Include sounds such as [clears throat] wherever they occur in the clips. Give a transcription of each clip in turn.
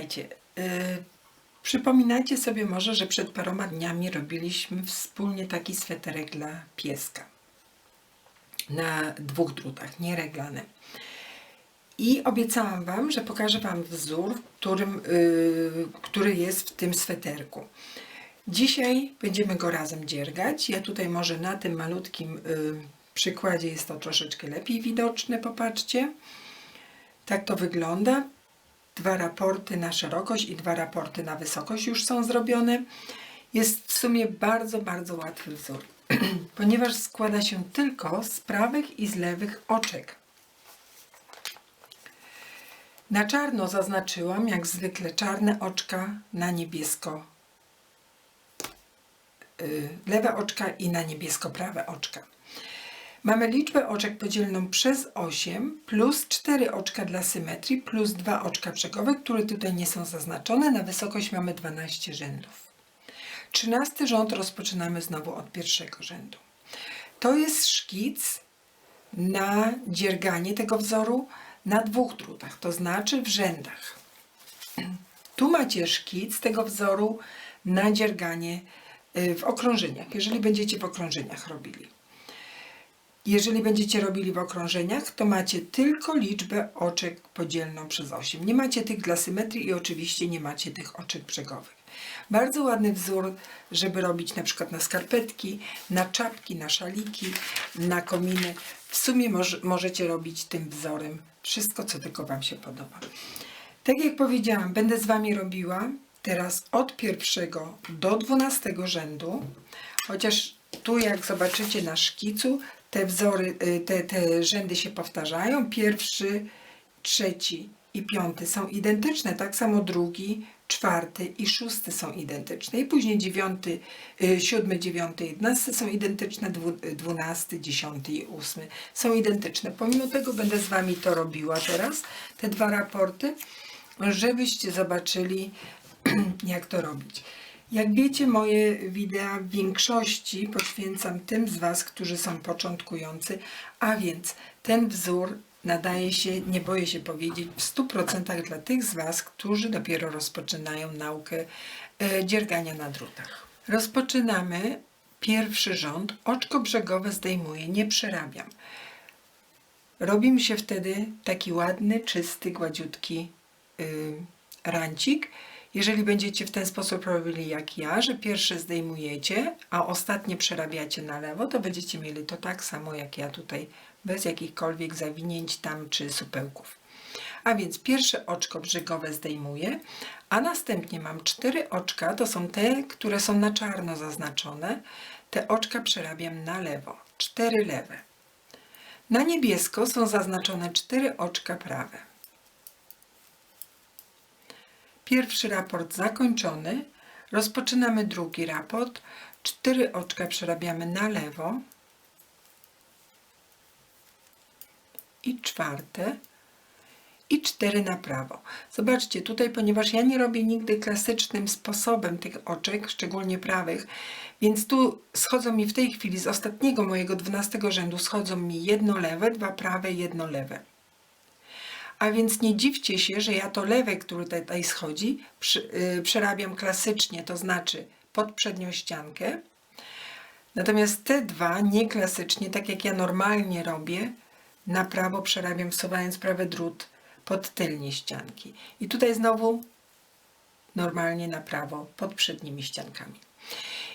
Witajcie. Yy, przypominacie sobie może, że przed paroma dniami robiliśmy wspólnie taki sweterek dla pieska. Na dwóch drutach, niereglany. I obiecałam Wam, że pokażę Wam wzór, którym, yy, który jest w tym sweterku. Dzisiaj będziemy go razem dziergać. Ja tutaj może na tym malutkim yy, przykładzie jest to troszeczkę lepiej widoczne, popatrzcie. Tak to wygląda. Dwa raporty na szerokość i dwa raporty na wysokość już są zrobione. Jest w sumie bardzo, bardzo łatwy wzór, [clears throat] ponieważ składa się tylko z prawych i z lewych oczek. Na czarno zaznaczyłam, jak zwykle, czarne oczka na niebiesko. y, Lewe oczka i na niebiesko prawe oczka. Mamy liczbę oczek podzieloną przez 8 plus 4 oczka dla symetrii plus 2 oczka brzegowe, które tutaj nie są zaznaczone. Na wysokość mamy 12 rzędów. 13 rząd rozpoczynamy znowu od pierwszego rzędu. To jest szkic na dzierganie tego wzoru na dwóch drutach, to znaczy w rzędach. Tu macie szkic tego wzoru na dzierganie y, w okrążeniach, jeżeli będziecie w okrążeniach robili. Jeżeli będziecie robili w okrążeniach, to macie tylko liczbę oczek podzielną przez 8. Nie macie tych dla symetrii i oczywiście nie macie tych oczek brzegowych. Bardzo ładny wzór, żeby robić na przykład na skarpetki, na czapki, na szaliki, na kominy. W sumie moż, możecie robić tym wzorem wszystko, co tylko Wam się podoba. Tak jak powiedziałam, będę z Wami robiła teraz od pierwszego do dwunastego rzędu, chociaż tu jak zobaczycie na szkicu, te wzory, y, te, te rzędy się powtarzają. Pierwszy, trzeci i piąty są identyczne, tak samo drugi, czwarty i szósty są identyczne. I później dziewiąty, y, siódmy, dziewiąty, jedenasty są identyczne, y, dwunasty, dziesiąty i ósmy są identyczne. Pomimo tego będę z Wami to robiła teraz, te dwa raporty, żebyście zobaczyli, [clears throat] jak to robić. Jak wiecie, moje wideo w większości poświęcam tym z Was, którzy są początkujący, a więc ten wzór nadaje się, nie boję się powiedzieć, w 100% dla tych z Was, którzy dopiero rozpoczynają naukę e, dziergania na drutach. Rozpoczynamy pierwszy rząd. Oczko brzegowe zdejmuję, nie przerabiam. Robi mi się wtedy taki ładny, czysty, gładziutki y, rancik. Jeżeli będziecie w ten sposób robili jak ja, że pierwsze zdejmujecie, a ostatnie przerabiacie na lewo, to będziecie mieli to tak samo jak ja tutaj, bez jakichkolwiek zawinięć tam czy supełków. A więc pierwsze oczko brzygowe zdejmuję, a następnie mam cztery oczka, to są te, które są na czarno zaznaczone. Te oczka przerabiam na lewo, cztery lewe. Na niebiesko są zaznaczone cztery oczka prawe. Pierwszy raport zakończony. Rozpoczynamy drugi raport. Cztery oczka przerabiamy na lewo. I czwarte. I cztery na prawo. Zobaczcie, tutaj, ponieważ ja nie robię nigdy klasycznym sposobem tych oczek, szczególnie prawych, więc tu schodzą mi w tej chwili z ostatniego mojego 12 rzędu schodzą mi jedno lewe, dwa prawe, jedno lewe. A więc nie dziwcie się, że ja to lewe, które tutaj schodzi, yy, przerabiam klasycznie, to znaczy pod przednią ściankę. Natomiast te dwa nieklasycznie, tak jak ja normalnie robię, na prawo przerabiam wsuwając prawy drut pod tylnie ścianki. I tutaj znowu normalnie na prawo pod przednimi ściankami.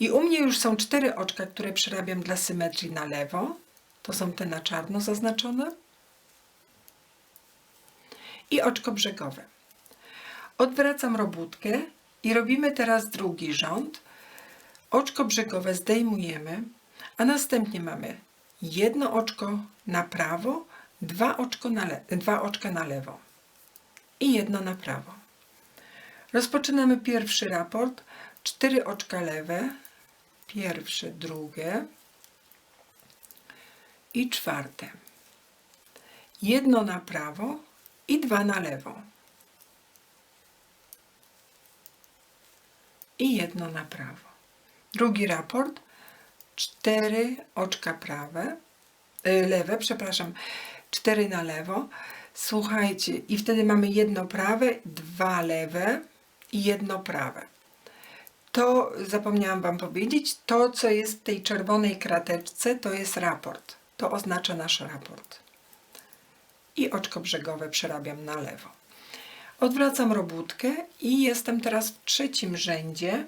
I u mnie już są cztery oczka, które przerabiam dla symetrii na lewo. To są te na czarno zaznaczone i oczko brzegowe. Odwracam robótkę i robimy teraz drugi rząd. Oczko brzegowe zdejmujemy, a następnie mamy jedno oczko na prawo, dwa, oczko na dwa oczka na lewo i jedno na prawo. Rozpoczynamy pierwszy raport. Cztery oczka lewe, pierwsze, drugie i czwarte. Jedno na prawo i dwa na lewo. I jedno na prawo. Drugi raport. Cztery oczka prawe, y, lewe, przepraszam, cztery na lewo, Słuchajcie, i wtedy mamy jedno prawe, dwa lewe i jedno prawe. To zapomniałam Wam powiedzieć, to co jest w tej czerwonej krateczce, to jest raport. To oznacza nasz raport. I oczko brzegowe przerabiam na lewo. Odwracam robótkę i jestem teraz w trzecim rzędzie.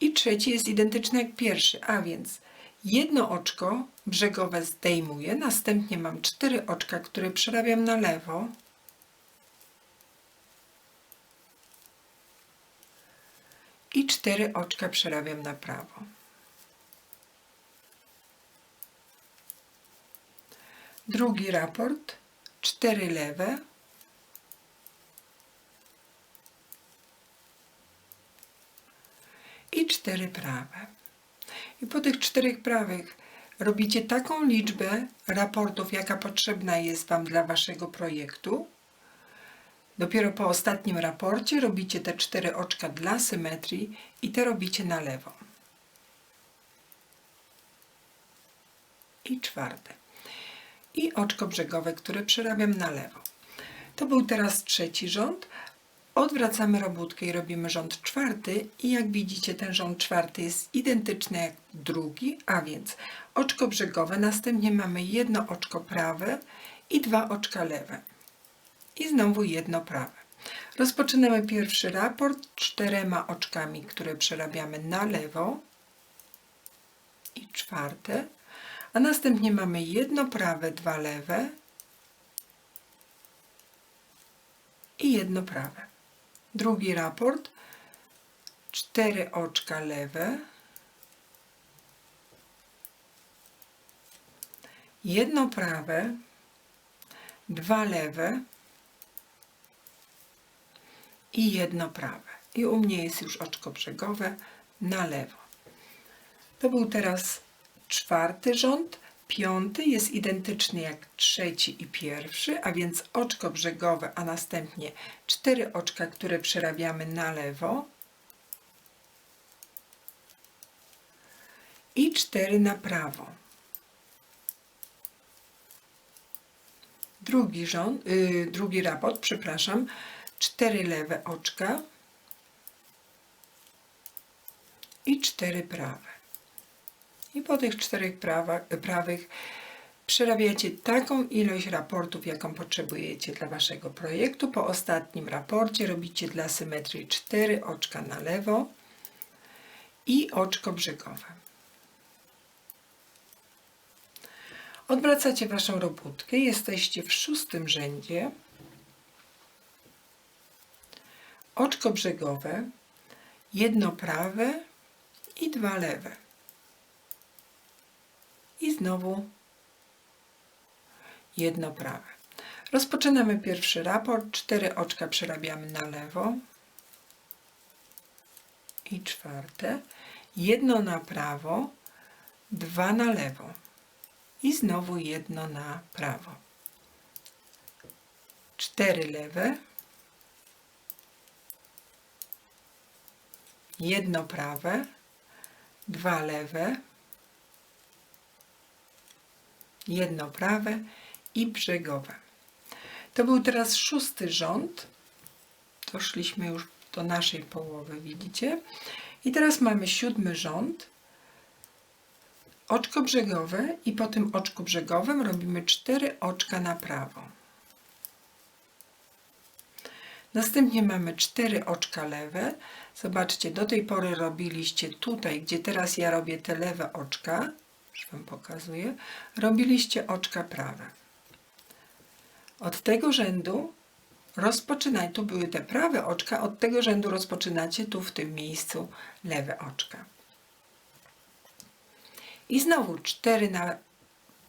I trzeci jest identyczny jak pierwszy, a więc jedno oczko brzegowe zdejmuję, następnie mam cztery oczka, które przerabiam na lewo. I cztery oczka przerabiam na prawo. Drugi raport, cztery lewe, i cztery prawe. I po tych czterech prawych robicie taką liczbę raportów, jaka potrzebna jest Wam dla Waszego projektu. Dopiero po ostatnim raporcie robicie te cztery oczka dla symetrii i te robicie na lewo. I czwarte. I oczko brzegowe, które przerabiam na lewo. To był teraz trzeci rząd, Odwracamy robótkę i robimy rząd czwarty i jak widzicie ten rząd czwarty jest identyczny jak drugi, a więc oczko brzegowe, następnie mamy jedno oczko prawe i dwa oczka lewe i znowu jedno prawe. Rozpoczynamy pierwszy raport czterema oczkami, które przerabiamy na lewo i czwarte, a następnie mamy jedno prawe, dwa lewe i jedno prawe. Drugi raport. Cztery oczka lewe. Jedno prawe. Dwa lewe. I jedno prawe. I u mnie jest już oczko brzegowe na lewo. To był teraz czwarty rząd. Piąty jest identyczny jak trzeci i pierwszy, a więc oczko brzegowe, a następnie cztery oczka, które przerabiamy na lewo i cztery na prawo. Drugi, rząd, yy, drugi raport, przepraszam, cztery lewe oczka i cztery prawe. I po tych czterech prawych przerabiacie taką ilość raportów, jaką potrzebujecie dla Waszego projektu. Po ostatnim raporcie robicie dla symetrii 4 oczka na lewo i oczko brzegowe. Odwracacie Waszą robótkę, jesteście w szóstym rzędzie. Oczko brzegowe, jedno prawe i dwa lewe. I znowu jedno prawe. Rozpoczynamy pierwszy raport. Cztery oczka przerabiamy na lewo. I czwarte. Jedno na prawo, dwa na lewo. I znowu jedno na prawo. Cztery lewe. Jedno prawe, dwa lewe, jedno prawe i brzegowe. To był teraz szósty rząd. Doszliśmy już do naszej połowy, widzicie? I teraz mamy siódmy rząd. Oczko brzegowe i po tym oczku brzegowym robimy cztery oczka na prawo. Następnie mamy cztery oczka lewe. Zobaczcie, do tej pory robiliście tutaj, gdzie teraz ja robię te lewe oczka, już Wam pokazuję, robiliście oczka prawe. Od tego rzędu rozpoczynaj, tu były te prawe oczka, od tego rzędu rozpoczynacie tu w tym miejscu lewe oczka. I znowu cztery na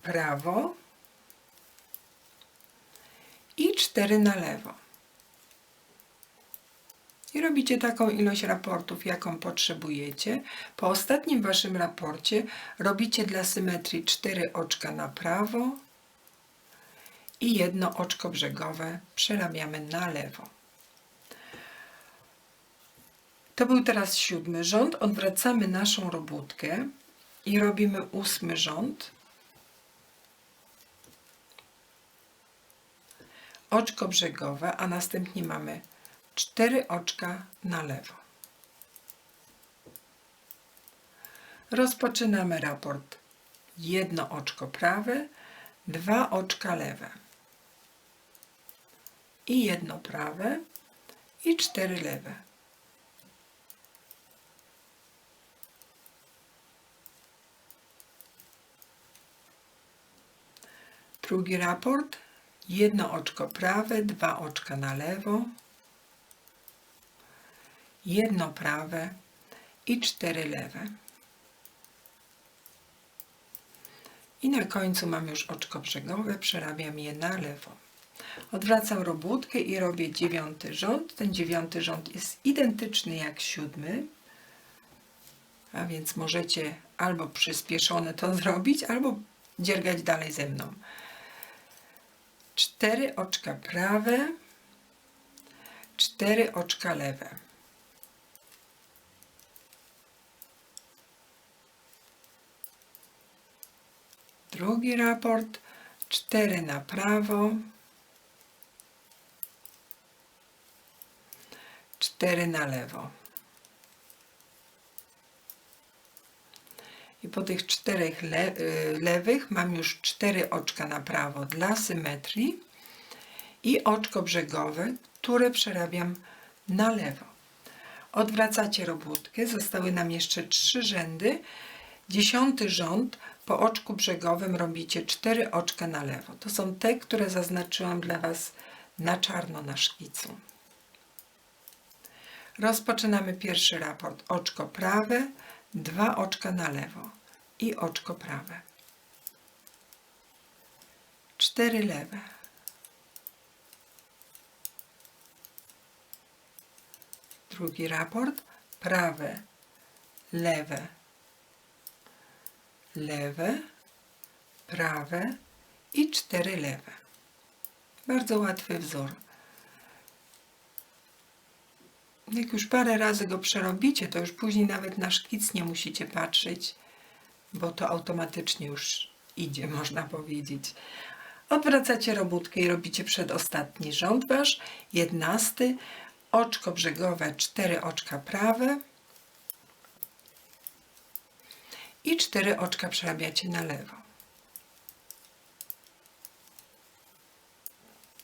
prawo i cztery na lewo i robicie taką ilość raportów, jaką potrzebujecie. Po ostatnim Waszym raporcie robicie dla symetrii 4 oczka na prawo i jedno oczko brzegowe przerabiamy na lewo. To był teraz siódmy rząd. Odwracamy naszą robótkę i robimy ósmy rząd. oczko brzegowe, a następnie mamy cztery oczka na lewo. Rozpoczynamy raport. Jedno oczko prawe, dwa oczka lewe. I jedno prawe i cztery lewe. Drugi raport. Jedno oczko prawe, dwa oczka na lewo. Jedno prawe i cztery lewe. I na końcu mam już oczko brzegowe, przerabiam je na lewo. Odwracam robótkę i robię dziewiąty rząd. Ten dziewiąty rząd jest identyczny jak siódmy, a więc możecie albo przyspieszone to zrobić, albo dziergać dalej ze mną. Cztery oczka prawe, cztery oczka lewe. Drugi raport, cztery na prawo, cztery na lewo. I po tych czterech le y, lewych mam już cztery oczka na prawo dla symetrii i oczko brzegowe, które przerabiam na lewo. Odwracacie robótkę, zostały nam jeszcze trzy rzędy. Dziesiąty rząd po oczku brzegowym robicie cztery oczka na lewo. To są te, które zaznaczyłam dla Was na czarno na szkicu. Rozpoczynamy pierwszy raport. Oczko prawe, dwa oczka na lewo i oczko prawe. Cztery lewe. Drugi raport. Prawe, lewe, lewe, prawe i cztery lewe. Bardzo łatwy wzór. Jak już parę razy go przerobicie, to już później nawet na szkic nie musicie patrzeć, bo to automatycznie już idzie, [laughs] można powiedzieć. Odwracacie robótkę i robicie przedostatni rząd wasz, jedenasty, oczko brzegowe, cztery oczka prawe i cztery oczka przerabiacie na lewo.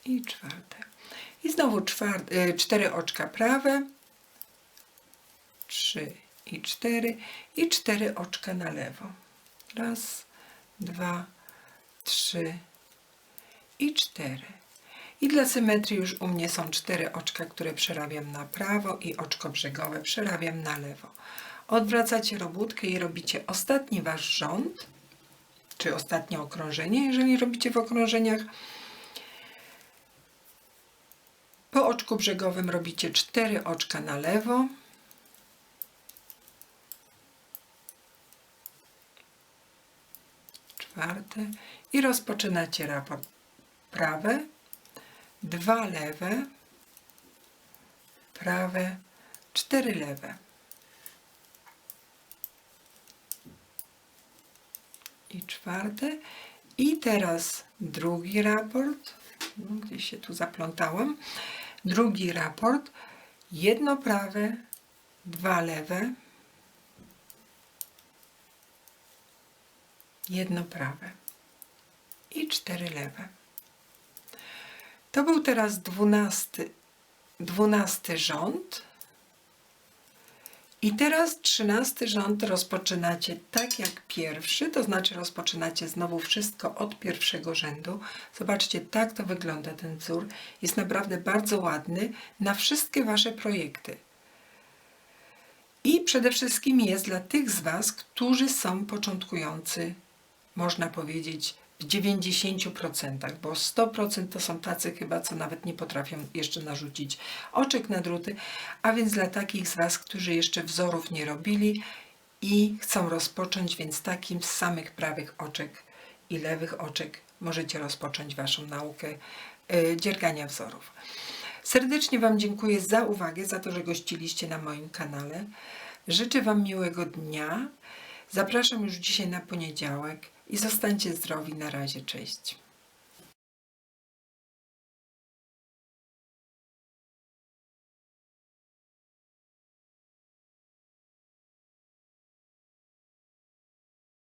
I czwarte. I znowu czwarte, cztery oczka prawe, trzy i cztery i cztery oczka na lewo. Raz, dwa, trzy i cztery. I dla symetrii już u mnie są cztery oczka, które przerabiam na prawo i oczko brzegowe przerabiam na lewo. Odwracacie robótkę i robicie ostatni wasz rząd, czy ostatnie okrążenie, jeżeli robicie w okrążeniach. Po oczku brzegowym robicie cztery oczka na lewo. Czwarte. I rozpoczynacie raport prawe, dwa lewe, prawe, cztery lewe. I czwarte. I teraz drugi raport. No, gdzieś się tu zaplątałam. Drugi raport. Jedno prawe, dwa lewe, jedno prawe i cztery lewe. To był teraz dwunasty, dwunasty rząd. I teraz trzynasty rząd rozpoczynacie tak jak pierwszy, to znaczy rozpoczynacie znowu wszystko od pierwszego rzędu. Zobaczcie, tak to wygląda ten wzór. Jest naprawdę bardzo ładny na wszystkie Wasze projekty. I przede wszystkim jest dla tych z Was, którzy są początkujący, można powiedzieć, w 90%, bo 100% to są tacy chyba, co nawet nie potrafią jeszcze narzucić oczek na druty, a więc dla takich z Was, którzy jeszcze wzorów nie robili i chcą rozpocząć, więc takim z samych prawych oczek i lewych oczek możecie rozpocząć Waszą naukę yy, dziergania wzorów. Serdecznie Wam dziękuję za uwagę, za to, że gościliście na moim kanale. Życzę Wam miłego dnia. Zapraszam już dzisiaj na poniedziałek i zostańcie zdrowi. Na razie, cześć.